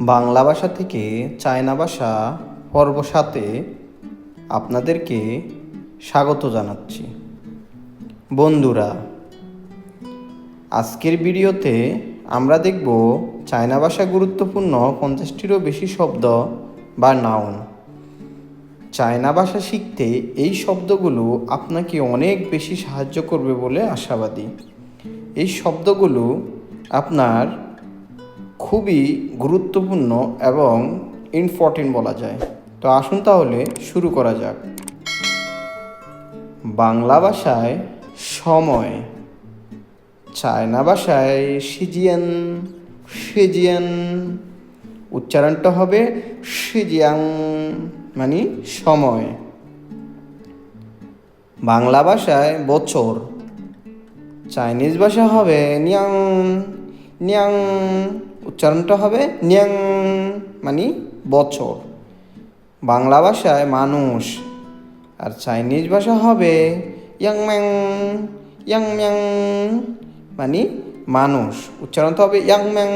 বাংলা ভাষা থেকে চায়না ভাষা পর্ব সাথে আপনাদেরকে স্বাগত জানাচ্ছি। বন্ধুরা, আজকের ভিডিওতে আমরা দেখব চায়না ভাষা গুরুত্বপূর্ণ পঞ্চাশটিরও বেশি শব্দ বা নাউন। চায়না ভাষা শিখতে এই শব্দগুলো আপনাকে অনেক বেশি সাহায্য করবে বলে আশাবাদী। এই শব্দগুলো আপনার খুবই গুরুত্বপূর্ণ এবং ইম্পর্টেন্ট বলা যায়। তো আসুন তাহলে শুরু করা যাক। বাংলা ভাষায় সময়, চায়না ভাষায় সিজিয়ান সিজিয়ান, উচ্চারণটা হবে সিজিয়াং মানে সময়। বাংলা ভাষায় বছর, চাইনিজ ভাষা হবে নিয়াং নিয়াং উচ্চারণটা হবে নিয়াং মানে বছর। বাংলা ভাষায় মানুষ, আর চাইনিজ ভাষা হবে ইয়াং ম্যাং ইয়াং ম্যাং মানে মানুষ। উচ্চারণটা হবে ইয়াং ম্যাং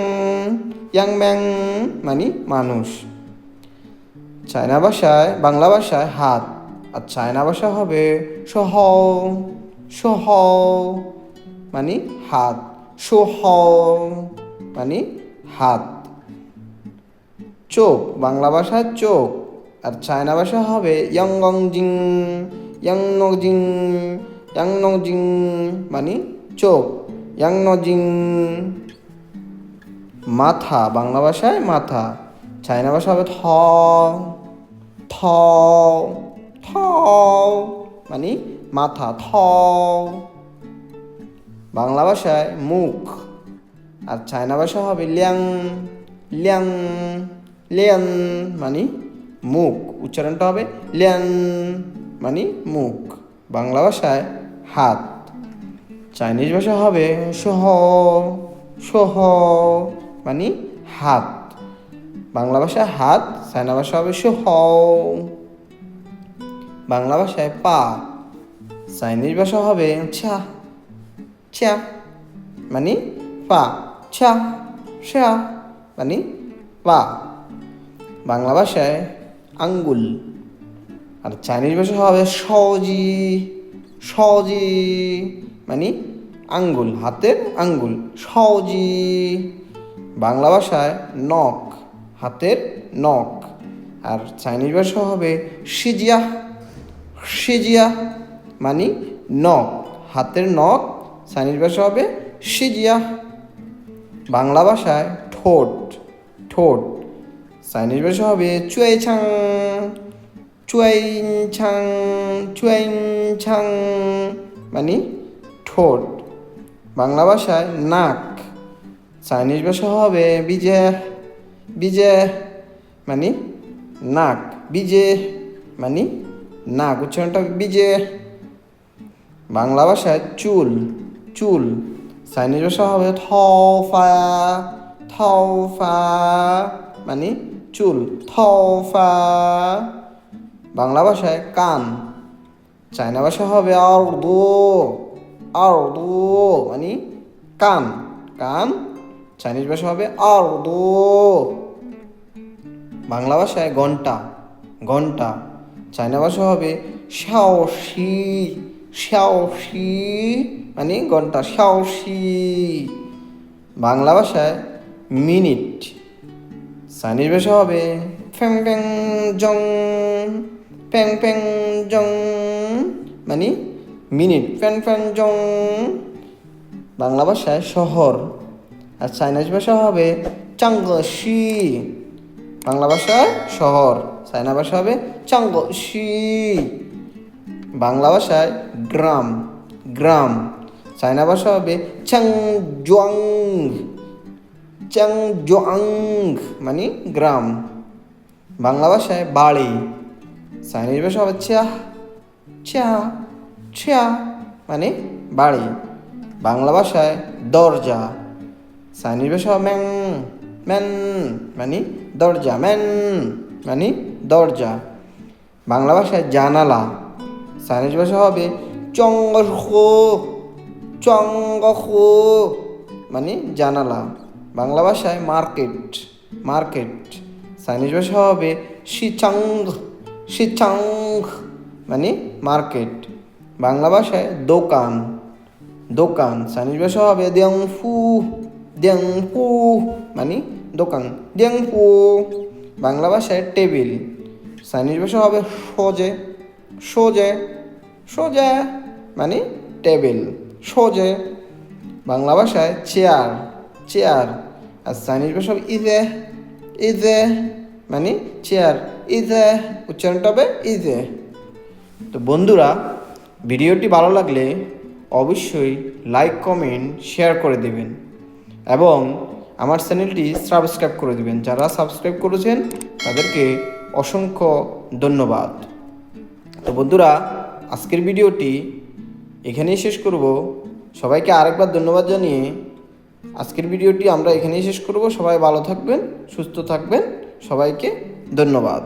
ইয়াং ম্যাং মানে মানুষ। চায়না ভাষায়, বাংলা ভাষায় হাত, আর চায়না ভাষা হবে সহ সহ মানে হাত। সহ মানে হাত। চোখ, বাংলা ভাষায় চোখ, আর চায়না ভাষা হবে ইয়াংগং জিং ইয়াং জিং ইয়াং জিং মানে চোখ ইয়াং জিং মাথা, বাংলা ভাষায় মাথা, চায়না ভাষা হবে থ থ থ মানে মাথা, থ। বাংলা ভাষায় মুখ। আর চায়না ভাষা হবে ল্যাং ল্যাং ল্যান মানে মুখ। উচ্চারণটা হবে ল্যান মানে মুখ। বাংলা ভাষায় হাত। চাইনিজ ভাষা হবে সহ সহ মানে হাত। বাংলা ভাষায় হাত, চায়না ভাষা হবে সহ। বাংলা ভাষায় পা। চাইনিজ ভাষা হবে ছা ছা মানে পা। ছা ছা মানে পা বাংলা ভাষায় আঙ্গুল। আর চাইনিজ ভাষা হবে সজি সজি মানে আঙ্গুল, হাতের আঙ্গুল, সজি। বাংলা ভাষায় নখ, হাতের নখ। আর চাইনিজ ভাষা হবে সিজিয়া সিজিয়া মানে নখ, হাতের নখ। চাইনিজ ভাষা হবে সিজিয়া। বাংলা ভাষায় ঠোঁট ঠোঁট। চাইনিজ ভাষা হবে চুয়াই ছাং চুয়াই ছাং চুয়াই ছাং মানে ঠোঁট। বাংলা ভাষায় নাক। চাইনিজ ভাষা হবে বিজে বিজে মানে নাক, বিজে মানে নাক, উচ্চারণটা বিজে। বাংলা ভাষায় চুল চুল। চাইনিজ ভাষা হবে থফা থফা মানে চুল থফা বাংলা ভাষায় কান, চায়না ভাষা হবে আর্দু আর্দু মানে কান কান, চাইনিজ ভাষা হবে আর্দু। বাংলা ভাষায় ঘণ্টা ঘণ্টা, চায়না ভাষা হবে শাওশি শাওশি মানে ঘণ্টা শাওশি বাংলা ভাষায় মিনিট। চাইনিজ ভাষা হবে ফ্যাং ফ্যাং, জং। ফ্যাং ফ্যাং, জং। মানে মিনিট ফ্যান ফ্যান জং। বাংলা ভাষায় শহর। আর চাইনিজ ভাষা হবে চাঙ্গশি। বাংলা ভাষায় শহর। চাইনা ভাষা হবে চাঙ্গশি। বাংলা ভাষায় গ্রাম গ্রাম। চায়না ভাষা হবে চাংজুয়াং। চাংজুয়াং মানে গ্রাম। বাংলা ভাষায় বাড়ি। চাইনিজ ভাষা হবে cia cia cia মানে বাড়ি। বাংলা ভাষায় দরজা। চাইনিজ ভাষা ম্যাং, ম্যান মানে দরজা, ম্যান মানে দরজা। বাংলা ভাষায় জানালা। চাইনিজ ভাষা হবে। চঙ্গহো চঙ্গহো মানে জানালা, বাংলা ভাষায় মার্কেট মার্কেট। চাইনিজ ভাষা হবে শিচাং শিচাং মানে মার্কেট। বাংলা ভাষায় দোকান দোকান। চাইনিজ ভাষা হবে দেং ফু দেং ফু মানে দোকান দেং ফু বাংলা ভাষায় টেবিল। চাইনিজ ভাষা হবে সোজে সোজে। সোজে মানে টেবিল, সোজে। বাংলা ভাষায় চেয়ার চেয়ার। আর চাইনিজ ভাষা ইজে ইজে মানে চেয়ার, ইজে। উচ্চারণটা হবে ইজে। তো বন্ধুরা, ভিডিওটি ভালো লাগলে অবশ্যই লাইক, কমেন্ট, শেয়ার করে দেবেন। এবং আমার চ্যানেলটি সাবস্ক্রাইব করে দেবেন। যারা সাবস্ক্রাইব করেছেন, তাদেরকে অসংখ্য ধন্যবাদ। তো বন্ধুরা আজকের ভিডিওটি এখানেই শেষ করব। সবাইকে আরেকবার ধন্যবাদ জানিয়ে আজকের ভিডিওটি আমরা এখানেই শেষ করব। সবাই ভালো থাকবেন, সুস্থ থাকবেন। সবাইকে ধন্যবাদ।